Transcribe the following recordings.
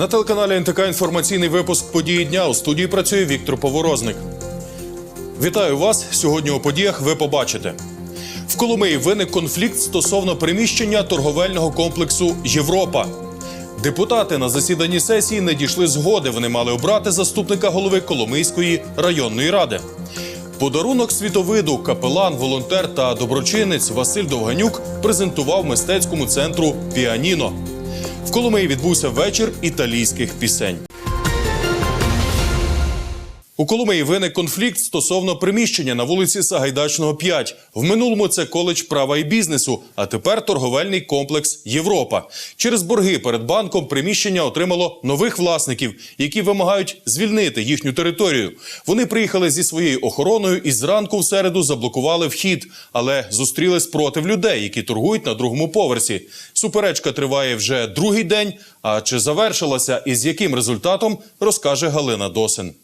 На телеканалі НТК інформаційний випуск події дня у студії працює Віктор Поворозник. Вітаю вас. Сьогодні у подіях ви побачите. В Коломиї виник конфлікт стосовно приміщення торговельного комплексу Європа. Депутати на засіданні сесії не дійшли згоди. Вони мали обрати заступника голови Коломийської районної ради. Подарунок світовиду капелан, волонтер та доброчинець Василь Довганюк презентував мистецькому центру Піаніно. В Коломиї відбувся вечір італійських пісень. У Коломиї виник конфлікт стосовно приміщення на вулиці Сагайдачного 5. В минулому це коледж права і бізнесу, а тепер торговельний комплекс Європа. Через борги перед банком приміщення отримало нових власників, які вимагають звільнити їхню територію. Вони приїхали зі своєю охороною і зранку в середу заблокували вхід, але зустріли спротив людей, які торгують на другому поверсі. Суперечка триває вже другий день. А чи завершилася і з яким результатом розкаже Галина Досин.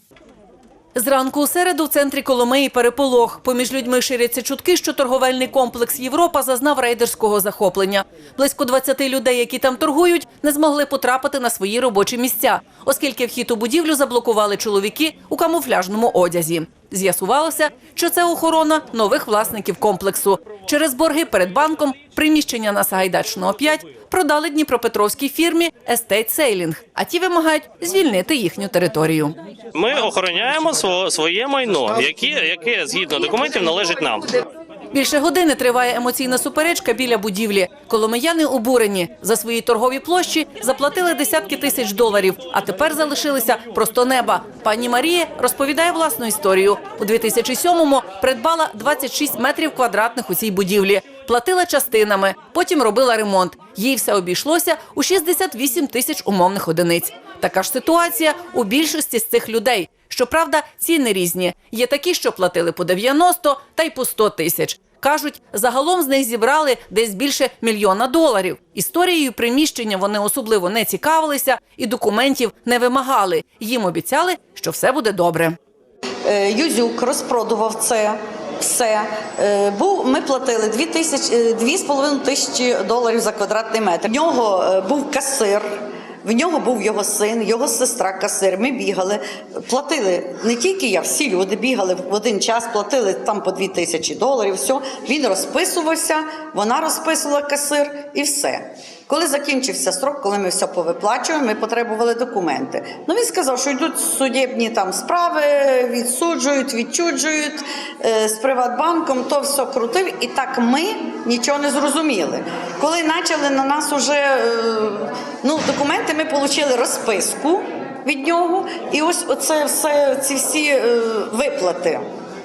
Зранку у середу в центрі Коломиї переполох. Поміж людьми ширяться чутки, що торговельний комплекс Європа зазнав рейдерського захоплення. Близько 20 людей, які там торгують, не змогли потрапити на свої робочі місця, оскільки вхід у будівлю заблокували чоловіки у камуфляжному одязі. З'ясувалося, що це охорона нових власників комплексу. Через борги перед банком приміщення на Сагайдачного 5 продали Дніпропетровській фірмі Естейт Сейлінг, а ті вимагають звільнити їхню територію. Ми охороняємо сво- своє майно, яке, яке згідно документів належить нам. Більше години триває емоційна суперечка біля будівлі. Коломияни обурені за свої торгові площі заплатили десятки тисяч доларів, а тепер залишилися просто неба. Пані Марія розповідає власну історію. У 2007-му придбала 26 метрів квадратних у цій будівлі. Платила частинами, потім робила ремонт. Їй все обійшлося у 68 тисяч умовних одиниць. Така ж ситуація у більшості з цих людей. Щоправда, ціни різні. Є такі, що платили по 90 та й по 100 тисяч. Кажуть, загалом з них зібрали десь більше мільйона доларів. Історією приміщення вони особливо не цікавилися і документів не вимагали. Їм обіцяли, що все буде добре. Е, Юзюк розпродував це. Все Е, був. Ми платили 2 тисяч е, 2,5 тисячі доларів за квадратний метр. В нього е, був касир. В нього був його син, його сестра касир. Ми бігали, платили не тільки я, всі люди бігали в один час, платили там по 2 тисячі доларів. Все. Він розписувався, вона розписувала касир і все. Коли закінчився строк, коли ми все повиплачуємо, ми потребували документи. Ну він сказав, що йдуть судебні там справи, відсуджують, відчуджують е, з Приватбанком, то все крутив. І так ми нічого не зрозуміли. Коли почали на нас уже е, ну, документи, ми отримали розписку від нього, і ось оце все, ці всі е, виплати.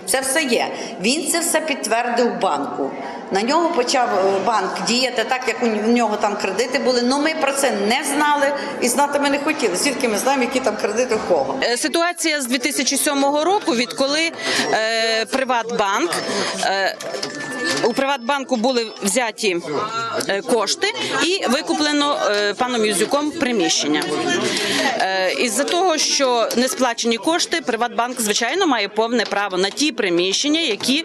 Це все є. Він це все підтвердив банку. На нього почав е, банк діяти так, як у нього там кредити були. Ну ми про це не знали і знати ми не хотіли. Звідки ми знаємо, які там кредити в кого. Е, Ситуація з 2007 року, відколи е, Приватбанк е, у Приватбанку були взяті е, кошти і викуплено паном Юзюком приміщення. Із-за того, що не сплачені кошти, Приватбанк звичайно має повне право на ті які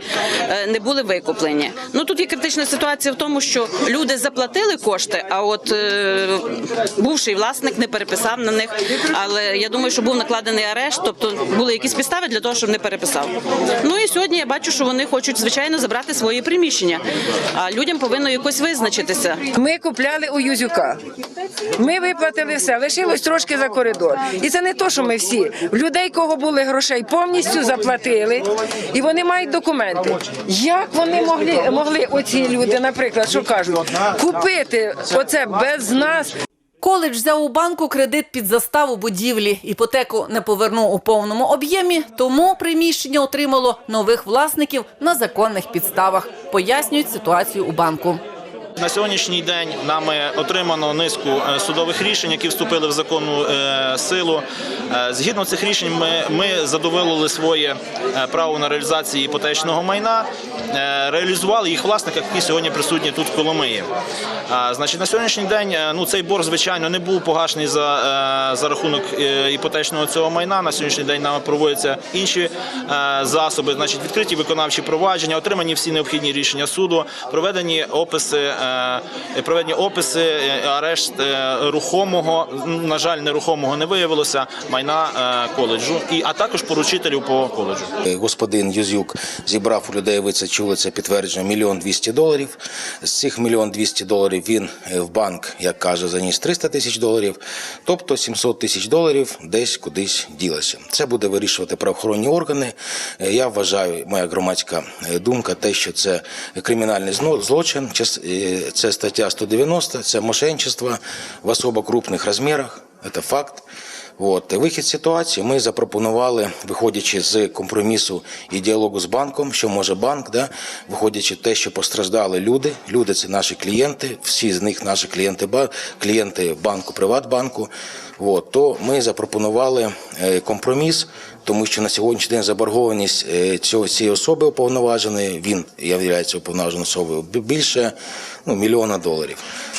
е, не були викуплені. Ну тут є критична ситуація в тому, що люди заплатили кошти, а от е, бувший власник не переписав на них. Але я думаю, що був накладений арешт, тобто були якісь підстави для того, щоб не переписав. Ну і сьогодні я бачу, що вони хочуть звичайно забрати свої приміщення. А людям повинно якось визначитися. Ми купляли у Юзюка. Ми виплатили все, лишилось трошки за коридор. І це не то, що ми всі. В людей, кого були грошей, повністю заплатили, і вони мають документи. Як вони могли, могли оці люди, наприклад, що кажуть, купити оце без нас? Коледж взяв у банку кредит під заставу будівлі. Іпотеку не повернув у повному об'ємі, тому приміщення отримало нових власників на законних підставах. Пояснюють ситуацію у банку. На сьогоднішній день нами отримано низку е, судових рішень, які вступили в законну е, силу. Е, Згідно цих рішень, ми, ми задоволили своє право на реалізацію іпотечного майна, реалізували їх власника, які сьогодні присутні тут в Коломиї. Значить, на сьогоднішній день ну, цей борг, звичайно, не був погашений за, за рахунок іпотечного цього майна. На сьогоднішній день нами проводяться інші засоби, значить, відкриті виконавчі провадження, отримані всі необхідні рішення суду, проведені описи проведені описи, е, арешт е, рухомого, на жаль, нерухомого не виявилося, майна е, коледжу, і, а також поручителів по коледжу. Е, Господин Юзюк зібрав у людей, ви це чули, це підтверджено, мільйон двісті доларів. З цих мільйон двісті доларів він е, в банк, як каже, заніс 300 тисяч доларів. Тобто 700 тисяч доларів десь кудись ділося. Це буде вирішувати правоохоронні органи. Е, Я вважаю, моя громадська е, думка, те, що це кримінальний злочин, е, це стаття 190, це мошенничество в особо крупних розмірах. Це факт. От вихід ситуації ми запропонували, виходячи з компромісу і діалогу з банком, що може банк, да, виходячи те, що постраждали люди. Люди це наші клієнти, всі з них наші клієнти, клієнти банку, Приватбанку. От, то ми запропонували компроміс, тому що на сьогоднішній день заборгованість е, цього цієї особи уповноваженої, він є уповноваженою особою більше ну, мільйона доларів.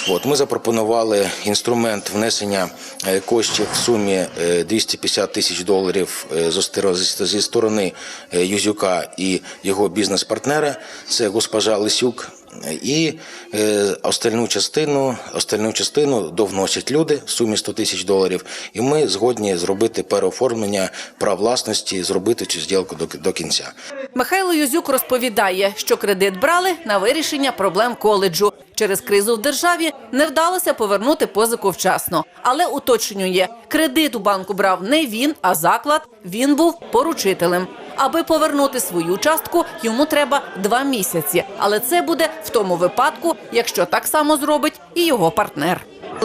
От ми запропонували інструмент внесення е, коштів в сумі е, 250 тисяч доларів е, зі сторони е, Юзюка і його бізнес-партнера. Це госпожа Лисюк. І е, остальну частину, остальну частину довносять люди в сумі 100 тисяч доларів. І ми згодні зробити переоформлення прав власності, зробити цю зділку до, до кінця. Михайло Юзюк розповідає, що кредит брали на вирішення проблем коледжу. Через кризу в державі не вдалося повернути позику вчасно. Але уточнює, кредит у банку брав не він, а заклад. Він був поручителем. Аби повернути свою частку, йому треба два місяці. Але це буде в тому випадку, якщо так само зробить і його партнер.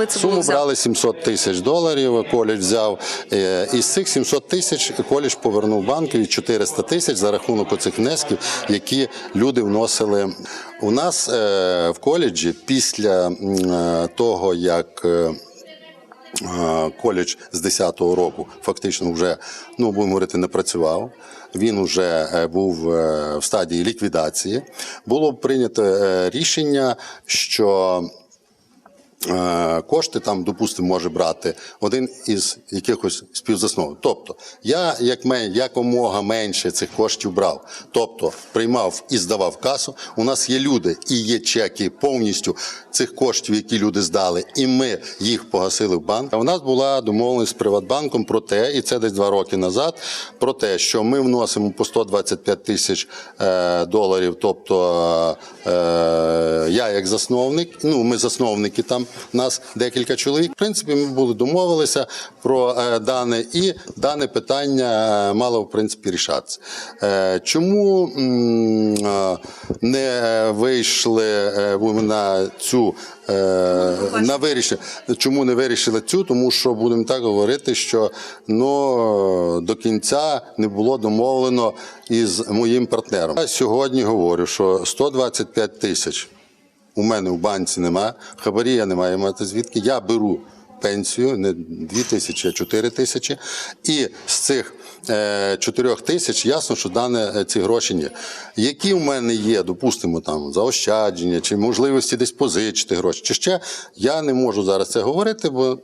Суму брали 700 тисяч доларів. Коледж взяв Е, із цих 700 тисяч коледж повернув банкові 400 тисяч за рахунок оцих внесків, які люди вносили. У нас е, в коледжі після е, того, як коледж з 10-го року фактично вже ну будемо говорити, не працював. Він вже е, був е, в стадії ліквідації. Було прийнято е, рішення, що кошти там, допустимо, може брати один із якихось співзасновників. Тобто, я як мен, якомога менше цих коштів брав, тобто приймав і здавав касу. У нас є люди і є чеки повністю цих коштів, які люди здали, і ми їх погасили в банк. А у нас була домовленість з Приватбанком про те, і це десь два роки назад, про те, що ми вносимо по 125 тисяч е, доларів. Тобто е, я як засновник, ну ми засновники там нас декілька чоловік. В принципі, ми були домовилися про е, дане, і дане питання е, мало в принципі рішатися. Е, чому не вийшли на цю на вирішення? Чому не вирішили цю? Тому що будемо так говорити, що ну до кінця не було домовлено із моїм партнером. Я сьогодні говорю, що 125 тисяч у мене в банці немає, хабарі я не маю мати звідки. Я беру пенсію не 2 тисячі, а 4 тисячі. І з цих е, 4 тисяч ясно, що дане е, ці гроші ні. Які в мене є, допустимо, там заощадження чи можливості десь позичити гроші, чи ще я не можу зараз це говорити, бо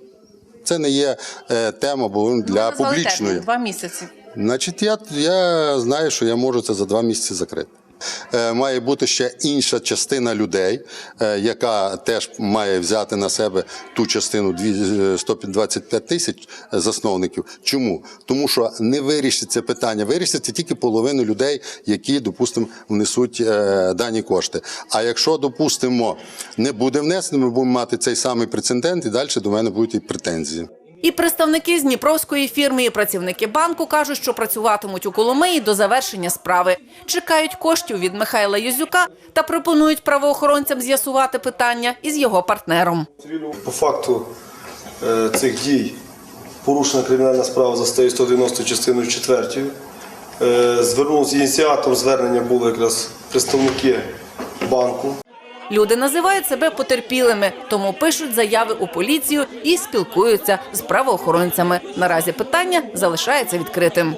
це не є е, тема бо для публічної. два місяці. Значить, я, я знаю, що я можу це за два місяці закрити. Е, Має бути ще інша частина людей, е, яка теж має взяти на себе ту частину дві- е, 125 тисяч засновників. Чому? Тому що не вирішиться питання, вирішиться тільки половина людей, які, допустимо, внесуть дані кошти. А якщо, допустимо, не буде внесено, ми будемо мати цей самий прецедент, і далі до мене будуть і претензії. І представники з Дніпровської фірми і працівники банку кажуть, що працюватимуть у Коломиї до завершення справи. Чекають коштів від Михайла Юзюка та пропонують правоохоронцям з'ясувати питання із його партнером. По факту е, цих дій порушена кримінальна справа за статтею 190 частиною 4. Е, Звернувся ініціатором звернення були якраз представники банку. Люди називають себе потерпілими, тому пишуть заяви у поліцію і спілкуються з правоохоронцями. Наразі питання залишається відкритим.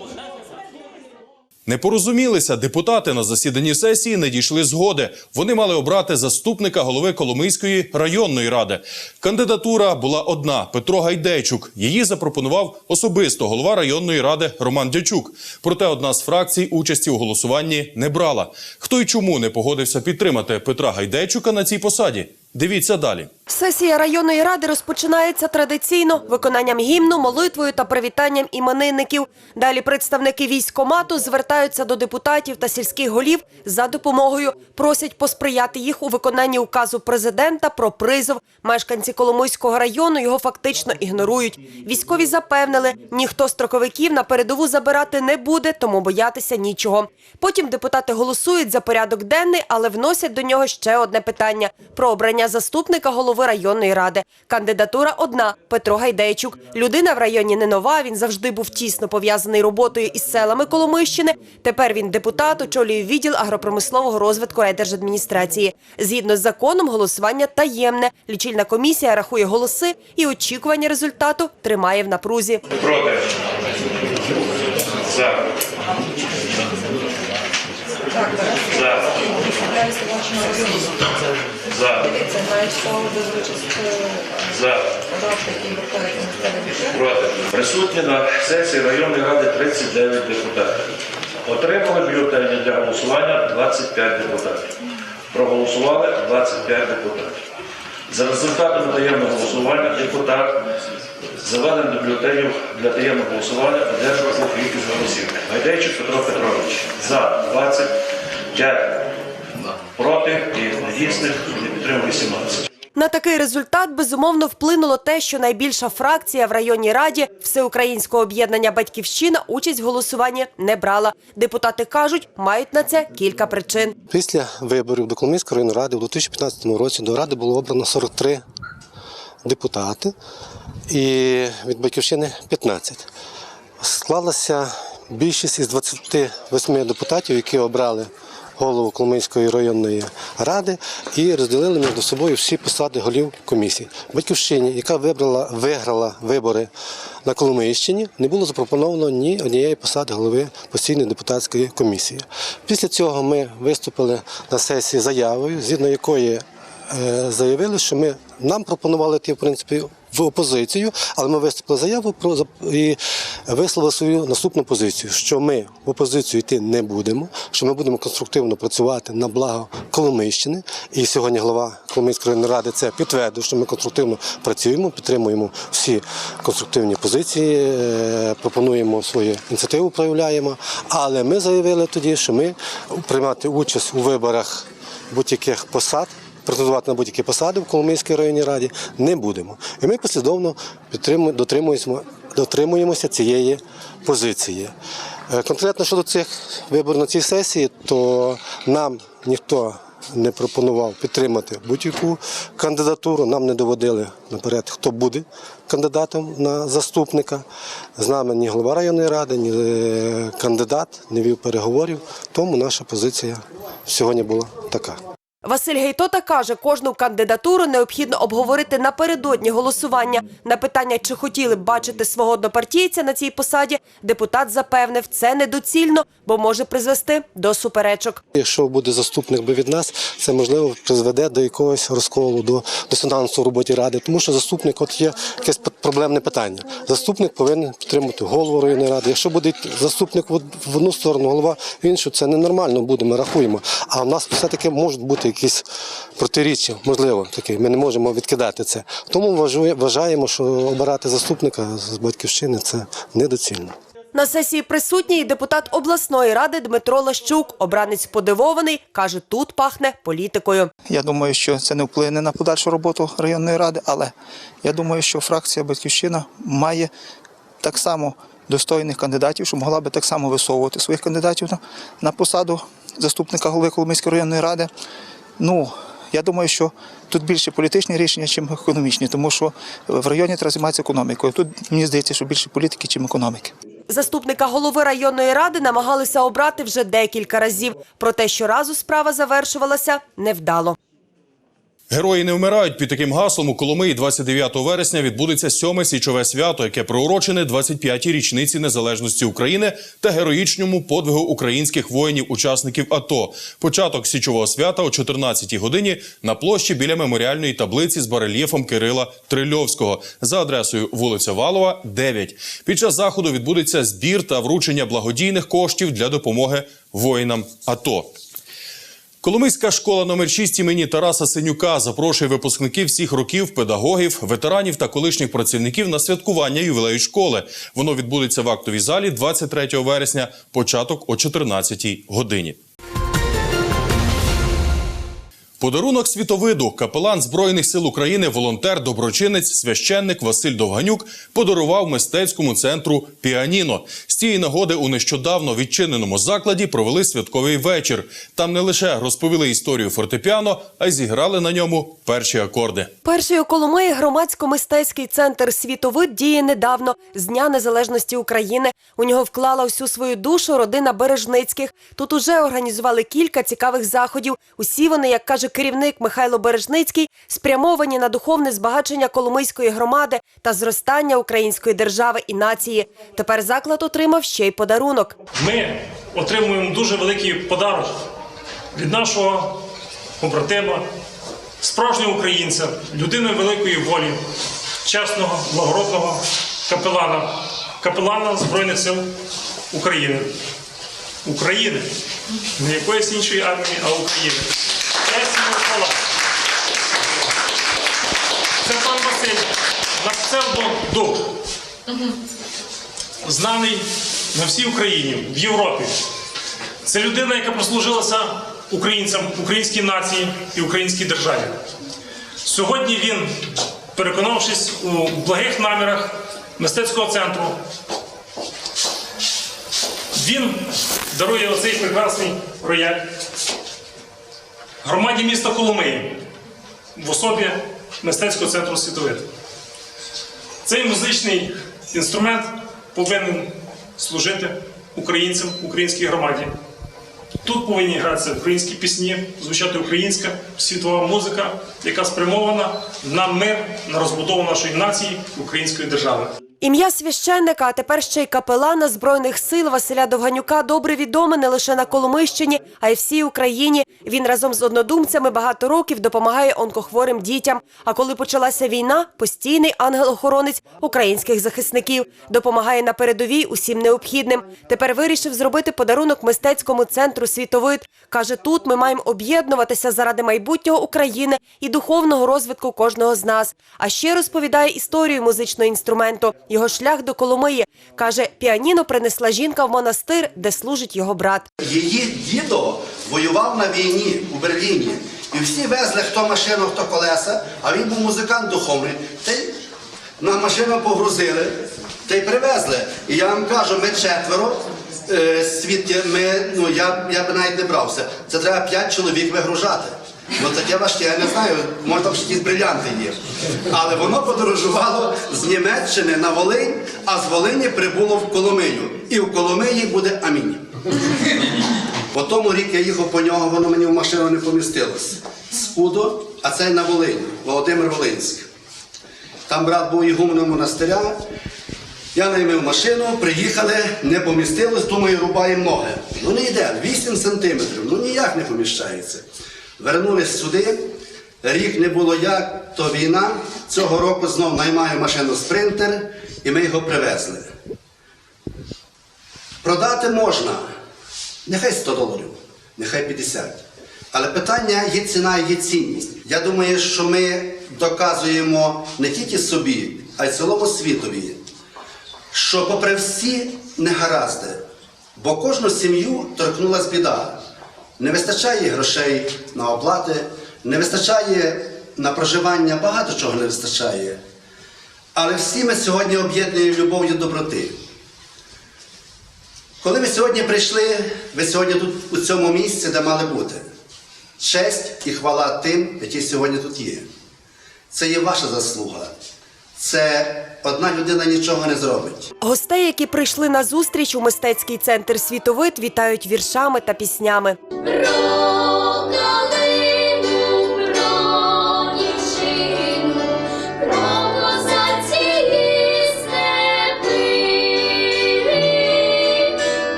Не порозумілися, депутати на засіданні сесії не дійшли згоди. Вони мали обрати заступника голови Коломийської районної ради. Кандидатура була одна Петро Гайдейчук. Її запропонував особисто голова районної ради Роман Дячук. Проте одна з фракцій участі у голосуванні не брала. Хто й чому не погодився підтримати Петра Гайдейчука на цій посаді? Дивіться далі. Сесія районної ради розпочинається традиційно виконанням гімну, молитвою та привітанням іменинників. Далі представники військкомату звертаються до депутатів та сільських голів за допомогою. Просять посприяти їх у виконанні указу президента про призов. Мешканці Коломойського району його фактично ігнорують. Військові запевнили, ніхто строковиків на передову забирати не буде, тому боятися нічого. Потім депутати голосують за порядок денний, але вносять до нього ще одне питання про обрання заступника голови районної ради. Кандидатура одна Петро Гайдейчук. Людина в районі не нова. Він завжди був тісно пов'язаний роботою із селами Коломийщини. Тепер він депутат, очолює відділ агропромислового розвитку райдержадміністрації. Згідно з законом, голосування таємне. Лічильна комісія рахує голоси і очікування результату тримає в напрузі. Проти. За. За. За. За. Проти. Присутні на сесії районної ради 39 депутатів. Отримали бюлетені для голосування 25 депутатів. Проголосували 25 депутатів. За результатами таємного голосування депутат заведений до бюлетенів для таємного голосування одержав двох кількість голосів. Гайдейчик Петро Петрович за 25 проти і недійсних не підтримав 18. На такий результат безумовно вплинуло те, що найбільша фракція в районній раді Всеукраїнського об'єднання Батьківщина участь в голосуванні не брала. Депутати кажуть, мають на це кілька причин. Після виборів до Коломийської районної ради у 2015 році до ради було обрано 43 депутати і від батьківщини 15. Склалася більшість із 28 депутатів, які обрали голову Коломийської районної ради і розділили між собою всі посади голів комісій. Батьківщині, яка вибрала, виграла вибори на Коломийщині, не було запропоновано ні однієї посади голови постійної депутатської комісії. Після цього ми виступили на сесії заявою, згідно якої е, заявили, що ми нам пропонували йти в принципі в опозицію, але ми виступили заяву про і висловили свою наступну позицію, що ми в опозицію йти не будемо, що ми будемо конструктивно працювати на благо Коломийщини. І сьогодні голова Коломийської районної ради це підтвердив, що ми конструктивно працюємо, підтримуємо всі конструктивні позиції, е, пропонуємо свою ініціативу, проявляємо. Але ми заявили тоді, що ми приймати участь у виборах будь-яких посад претендувати на будь-які посади в Коломийській районній раді не будемо. І ми послідовно дотримуємося, цієї позиції. Е, Конкретно щодо цих виборів на цій сесії, то нам ніхто не пропонував підтримати будь-яку кандидатуру. Нам не доводили наперед, хто буде кандидатом на заступника. З нами ні голова районної ради, ні е, кандидат не вів переговорів. Тому наша позиція сьогодні була така. Василь Гейтота каже, кожну кандидатуру необхідно обговорити напередодні голосування. На питання, чи хотіли б бачити свого однопартійця на цій посаді, депутат запевнив, це недоцільно, бо може призвести до суперечок. Якщо буде заступник би від нас, це можливо призведе до якогось розколу, до дисонансу в роботі ради. Тому що заступник, от є якесь проблемне питання. Заступник повинен підтримати голову районної ради. Якщо буде заступник в одну сторону, голова в іншу, це ненормально буде. Ми рахуємо. А в нас все-таки можуть бути якісь протиріччя, можливо, такі. Ми не можемо відкидати це. Тому вважаємо, що обирати заступника з батьківщини це недоцільно. На сесії присутній і депутат обласної ради Дмитро Лащук. Обранець подивований, каже, тут пахне політикою. Я думаю, що це не вплине на подальшу роботу районної ради, але я думаю, що фракція Батьківщина має так само достойних кандидатів, що могла би так само висовувати своїх кандидатів на, на посаду заступника голови Коломийської районної ради. Ну, я думаю, що тут більше політичні рішення, ніж економічні, тому що в районі треба займатися економікою. Тут мені здається, що більше політики, ніж економіки. Заступника голови районної ради намагалися обрати вже декілька разів. Проте щоразу справа завершувалася невдало. Герої не вмирають під таким гаслом у Коломиї 29 вересня відбудеться сьоме січове свято, яке приурочене 25-й річниці незалежності України та героїчному подвигу українських воїнів-учасників АТО. Початок січового свята о 14-й годині на площі біля меморіальної таблиці з барельєфом Кирила Трильовського за адресою вулиця Валова, 9. Під час заходу відбудеться збір та вручення благодійних коштів для допомоги воїнам АТО. Коломийська школа номер 6 імені Тараса Синюка запрошує випускників всіх років, педагогів, ветеранів та колишніх працівників на святкування ювілею школи. Воно відбудеться в актовій залі 23 вересня, початок о 14 годині. Подарунок світовиду капелан Збройних сил України, волонтер, доброчинець, священник Василь Довганюк подарував мистецькому центру Піаніно. З цієї нагоди у нещодавно відчиненому закладі провели святковий вечір. Там не лише розповіли історію фортепіано, а й зіграли на ньому перші акорди. Перший у Коломиї громадсько-мистецький центр «Світовид» діє недавно, з Дня Незалежності України. У нього вклала всю свою душу родина Бережницьких. Тут уже організували кілька цікавих заходів. Усі вони, як каже керівник Михайло Бережницький, спрямовані на духовне збагачення Коломийської громади та зростання української держави і нації. Тепер заклад отримав ще й подарунок. Ми отримуємо дуже великий подарок від нашого побратима, справжнього українця, людини великої волі, чесного, благородного капелана, капелана Збройних сил України. України. Не якоїсь іншої армії, а України. Честь йому хвала. Це пан Василь, на псевдо-дух знаний на всій Україні, в Європі. Це людина, яка прослужилася українцям, українській нації і українській державі. Сьогодні він, переконавшись у благих намірах мистецького центру, він дарує оцей прекрасний проєкт громаді міста Коломиї в особі мистецького центру світовид. Цей музичний інструмент повинен служити українцям, українській громаді. Тут повинні гратися українські пісні, звучати українська світова музика, яка спрямована на мир, на розбудову нашої нації, української держави. Ім'я священника, а тепер ще й капелана Збройних сил Василя Довганюка добре відоме не лише на Коломийщині, а й всій Україні. Він разом з однодумцями багато років допомагає онкохворим дітям. А коли почалася війна, постійний ангел-охоронець українських захисників допомагає на передовій усім необхідним. Тепер вирішив зробити подарунок мистецькому центру світовид. каже: тут ми маємо об'єднуватися заради майбутнього України і духовного розвитку кожного з нас. А ще розповідає історію музичного інструменту. Його шлях до Коломиї каже, піаніно принесла жінка в монастир, де служить його брат. Її дідо воював на війні у Берліні. І всі везли хто машину, хто колеса, а він був музикант духовний. Та й на машину погрузили та й привезли. І я вам кажу, ми четверо. е, Свідки, ми, ну я, я би навіть не брався. Це треба п'ять чоловік вигружати. Ну таке важке, я не знаю, може там якісь брилянти є. Але воно подорожувало з Німеччини на Волинь, а з Волині прибуло в Коломию. І в Коломиї буде амінь. По тому рік я їхав по нього, воно мені в машину не помістилось. Скудо, а це на Волині, Володимир Волинський. Там брат був ігуменом монастиря. Я наймив машину, приїхали, не помістилось, думаю, рубаємо ноги. Ну не йде, 8 сантиметрів, ну ніяк не поміщається. Вернулись сюди, рік не було як, то війна. Цього року знов наймаю машину спринтер і ми його привезли. Продати можна, нехай 100 доларів, нехай 50. Але питання є ціна і є цінність. Я думаю, що ми доказуємо не тільки собі, а й цілому світові, що попри всі негаразди, бо кожну сім'ю торкнулась біда. Не вистачає грошей на оплати, не вистачає на проживання, багато чого не вистачає. Але всі ми сьогодні об'єднуємо любов'ю доброти. Коли ви сьогодні прийшли, ви сьогодні тут у цьому місці, де мали бути. Честь і хвала тим, які сьогодні тут є. Це є ваша заслуга. Це одна людина нічого не зробить. Гостей, які прийшли на зустріч у мистецький центр світовид, вітають віршами та піснями.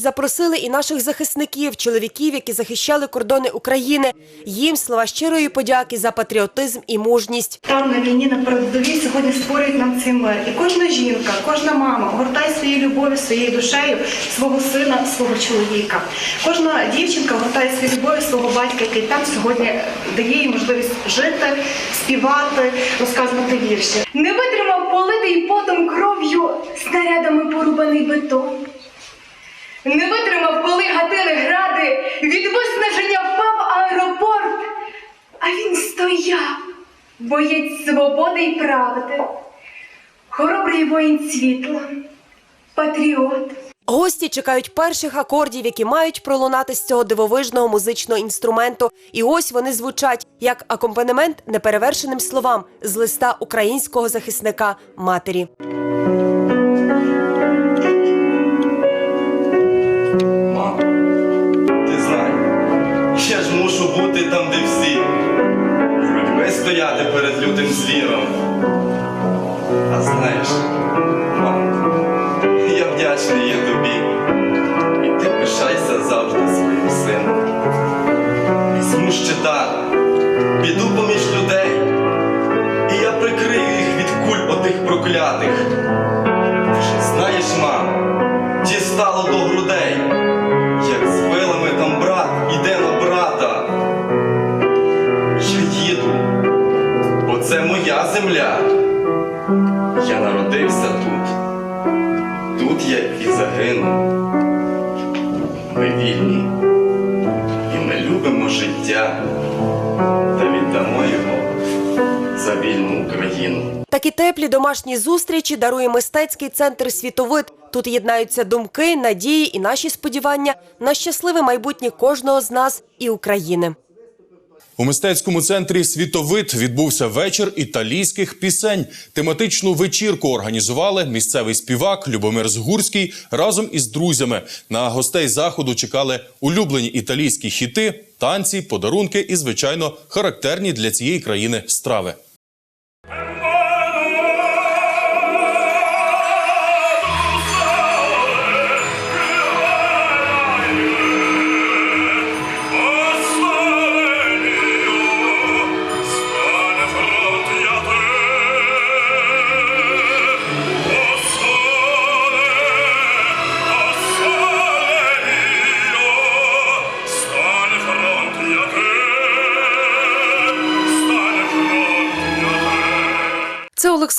Запросили і наших захисників, чоловіків, які захищали кордони України. Їм слова щирої подяки за патріотизм і мужність. Там на війні на передовій сьогодні створюють нам цей мир. І кожна жінка, кожна мама гортає своєю любов'ю, своєю душею свого сина, свого чоловіка. Кожна дівчинка гортає своєю любов'ю свого батька, який там сьогодні дає їй можливість жити, співати, розказувати вірші. Не витримав политий потом кров'ю снарядами порубаний бетон. Не витримав, коли гатили гради, від виснаження впав аеропорт. А він стояв, боєць свободи й правди, хоробрий воїн світла, патріот. Гості чекають перших акордів, які мають пролунати з цього дивовижного музичного інструменту. І ось вони звучать як акомпанемент неперевершеним словам з листа українського захисника матері. Стояти перед лютим звіром. А знаєш, мам, я вдячний є тобі. І ти пишайся завжди своїм сином. Візьму щита, піду поміж людей, і я прикрию їх від куль отих проклятих. Земля. Я народився тут. Тут я і загину. Ми вільні. І ми любимо життя. Та віддамо його за вільну Україну. Такі теплі домашні зустрічі дарує мистецький центр Світовид. Тут єднаються думки, надії і наші сподівання на щасливе майбутнє кожного з нас і України. У мистецькому центрі Світовид відбувся вечір італійських пісень. Тематичну вечірку організували місцевий співак Любомир Згурський разом із друзями. На гостей заходу чекали улюблені італійські хіти, танці, подарунки і, звичайно, характерні для цієї країни страви.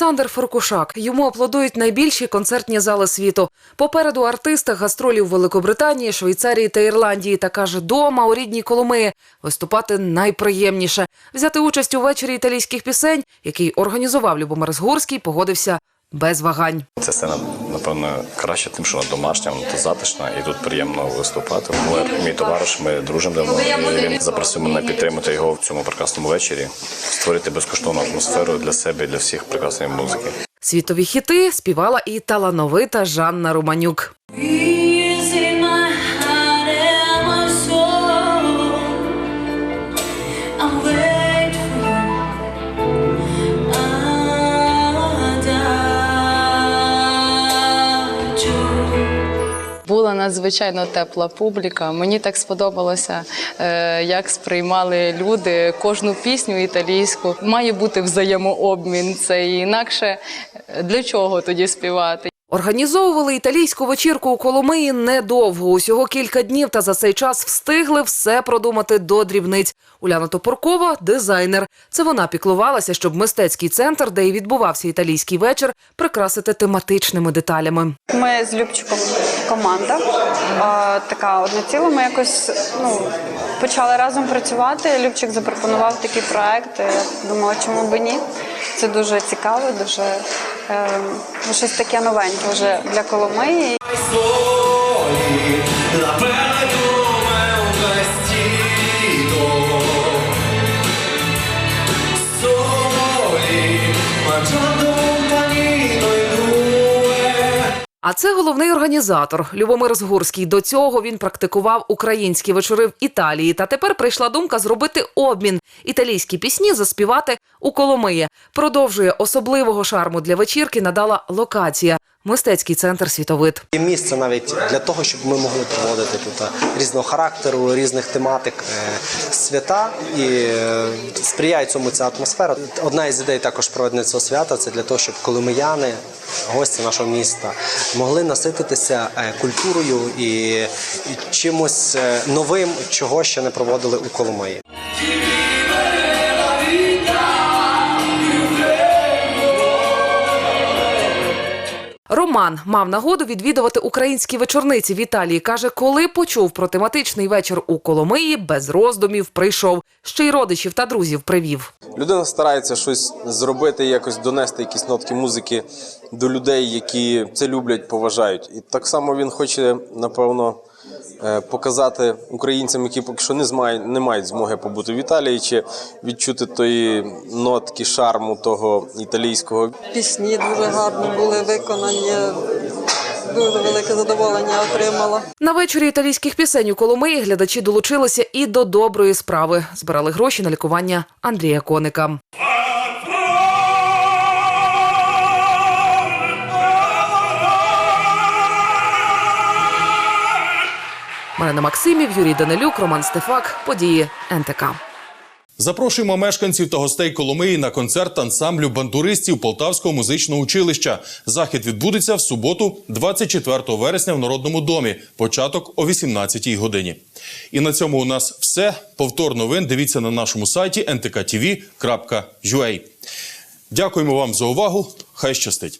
Олександр Форкушак. Йому аплодують найбільші концертні зали світу. Попереду артиста гастролів Великобританії, Швейцарії та Ірландії. Та каже, дома у рідній Коломиї виступати найприємніше. Взяти участь у вечорі італійських пісень, який організував Любомир Згурський, погодився без вагань. Ця сцена, напевно, краще, тим, що вона домашня, вона тут затишна і тут приємно виступати. Мой, мій товариш, ми дружимо давно. І він запросив мене підтримати його в цьому прекрасному вечорі, створити безкоштовну атмосферу для себе і для всіх прекрасної музики. Світові хіти співала і талановита Жанна Романюк. Надзвичайно тепла публіка. Мені так сподобалося, е, як сприймали люди кожну пісню італійську. Має бути взаємообмін. Це інакше е, для чого тоді співати? Організовували італійську вечірку у Коломиї недовго, усього кілька днів, та за цей час встигли все продумати до дрібниць. Уляна Топоркова – дизайнер. Це вона піклувалася, щоб мистецький центр, де і відбувався італійський вечір, прикрасити тематичними деталями. Ми з Любчиком команда, така одне ціле. Ми якось ну, почали разом працювати. Любчик запропонував такий проект. Я думала, чому би ні. Це дуже цікаво, дуже щось таке новеньке вже для Коломиї. А це головний організатор Любомир Згурський. До цього він практикував українські вечори в Італії. Та тепер прийшла думка зробити обмін італійські пісні заспівати у Коломиї. Продовжує особливого шарму для вечірки надала локація мистецький центр Світовид. Є місце навіть для того, щоб ми могли проводити тут різного характеру, різних тематик е, свята і е, сприяє цьому ця атмосфера. Одна із ідей також проведення цього свята це для того, щоб коломияни, гості нашого міста, могли насититися е, культурою і, чимось новим, чого ще не проводили у Коломиї. Роман мав нагоду відвідувати українські вечорниці в Італії. Каже, коли почув про тематичний вечір у Коломиї, без роздумів прийшов. Ще й родичів та друзів привів. Людина старається щось зробити, якось донести якісь нотки музики до людей, які це люблять, поважають. І так само він хоче, напевно, показати українцям, які поки що не змають, не мають змоги побути в Італії, чи відчути тої нотки, шарму того італійського. Пісні дуже гарні були виконані. Дуже велике задоволення отримала. На вечорі італійських пісень у Коломиї глядачі долучилися і до доброї справи. Збирали гроші на лікування Андрія Коника. Марина Максимів, Юрій Данилюк, Роман Стефак. Події НТК. Запрошуємо мешканців та гостей Коломиї на концерт ансамблю бандуристів Полтавського музичного училища. Захід відбудеться в суботу, 24 вересня в Народному домі. Початок о 18 годині. І на цьому у нас все. Повтор новин дивіться на нашому сайті ntktv.ua. Дякуємо вам за увагу. Хай щастить.